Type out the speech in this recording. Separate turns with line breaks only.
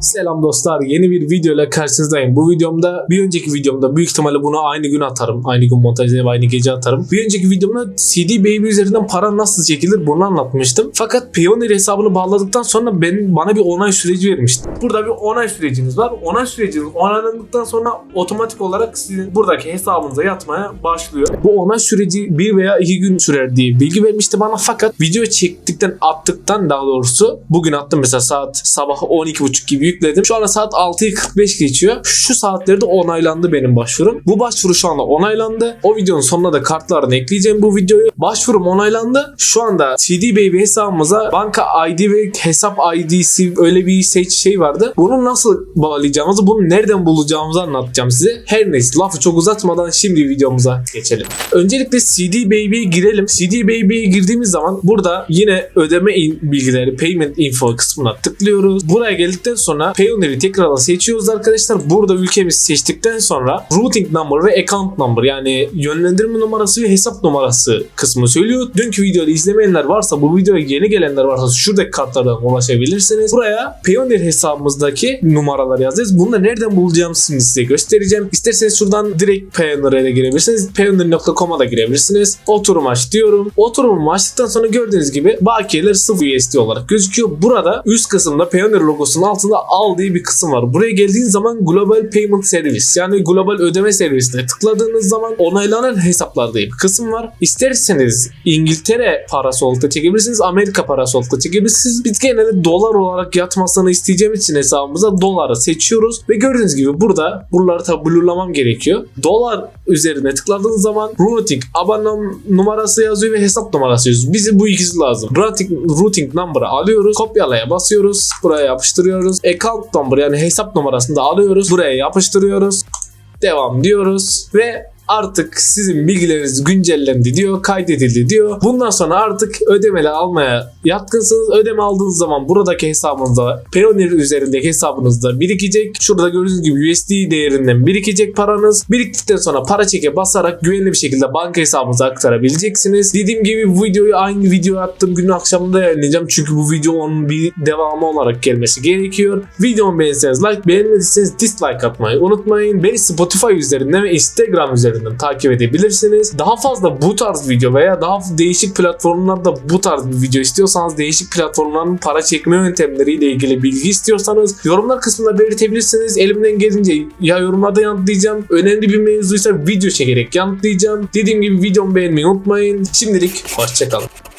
Selam dostlar yeni bir video ile karşınızdayım. Bu videomda bir önceki videomda büyük ihtimalle bunu aynı gün atarım. Aynı gün montajlayıp aynı gece atarım. Bir önceki videomda CD Baby üzerinden para nasıl çekilir bunu anlatmıştım. Fakat Payoneer hesabını bağladıktan sonra ben bana bir onay süreci vermişti. Burada bir onay süreciniz var. Onay süreciniz onaylandıktan sonra otomatik olarak sizin buradaki hesabınıza yatmaya başlıyor. Bu onay süreci bir veya iki gün sürer diye bilgi vermişti bana fakat video çektikten attıktan daha doğrusu bugün attım mesela saat sabah 12.30 gibi yükledim. Şu anda saat 6'yı 45 geçiyor. Şu saatlerde onaylandı benim başvurum. Bu başvuru şu anda onaylandı. O videonun sonuna da kartlarını ekleyeceğim bu videoyu. Başvurum onaylandı. Şu anda CD Baby hesabımıza banka ID ve hesap ID'si öyle bir seç şey vardı. Bunu nasıl bağlayacağımızı, bunu nereden bulacağımızı anlatacağım size. Her neyse lafı çok uzatmadan şimdi videomuza geçelim. Öncelikle CD Baby'ye girelim. CD Baby'ye girdiğimiz zaman burada yine ödeme bilgileri, payment info kısmına tıklıyoruz. Buraya geldikten sonra Payoneer'i tekrardan seçiyoruz arkadaşlar. Burada ülkemizi seçtikten sonra routing number ve account number yani yönlendirme numarası ve hesap numarası kısmı söylüyor. Dünkü videoyu izlemeyenler varsa bu videoya yeni gelenler varsa şuradaki kartlardan ulaşabilirsiniz. Buraya Payoneer hesabımızdaki numaralar yazacağız. Bunu da nereden bulacağımı şimdi size göstereceğim. İsterseniz şuradan direkt Payoneer'e de girebilirsiniz. Payoneer.com'a da girebilirsiniz. Oturum aç diyorum. Oturumumu açtıktan sonra gördüğünüz gibi bakiyeler 0 USD olarak gözüküyor. Burada üst kısımda Payoneer logosunun altında al diye bir kısım var. Buraya geldiğin zaman Global Payment Service yani global ödeme servisine tıkladığınız zaman onaylanan hesaplar diye bir kısım var. İsterseniz İngiltere parası olarak da çekebilirsiniz. Amerika parası olarak da çekebilirsiniz. Biz genelde dolar olarak yatmasını isteyeceğim için hesabımıza doları seçiyoruz. Ve gördüğünüz gibi burada buraları tabi blurlamam gerekiyor. Dolar üzerine tıkladığınız zaman routing abone numarası yazıyor ve hesap numarası yazıyor. Bize bu ikisi lazım. Routing, routing number'ı alıyoruz. Kopyalaya basıyoruz. Buraya yapıştırıyoruz. Account number yani hesap numarasını da alıyoruz. Buraya yapıştırıyoruz. Devam diyoruz ve artık sizin bilgileriniz güncellendi diyor, kaydedildi diyor. Bundan sonra artık ödemeler almaya yatkınsınız. Ödeme aldığınız zaman buradaki hesabınızda Payoneer üzerindeki hesabınızda birikecek. Şurada gördüğünüz gibi USD değerinden birikecek paranız. Biriktikten sonra para çeke basarak güvenli bir şekilde banka hesabınıza aktarabileceksiniz. Dediğim gibi bu videoyu aynı video attığım günün akşamında yayınlayacağım. Çünkü bu video onun bir devamı olarak gelmesi gerekiyor. Videomu beğenirseniz like, beğenmediyseniz dislike atmayı unutmayın. Beni Spotify üzerinden ve Instagram üzerinden takip edebilirsiniz. Daha fazla bu tarz video veya daha değişik platformlarda bu tarz bir video istiyorsanız değişik platformların para çekme yöntemleriyle ilgili bilgi istiyorsanız yorumlar kısmında belirtebilirsiniz. Elimden gelince ya yorumlarda yanıtlayacağım. Önemli bir mevzuysa video çekerek yanıtlayacağım. Dediğim gibi videomu beğenmeyi unutmayın. Şimdilik hoşçakalın.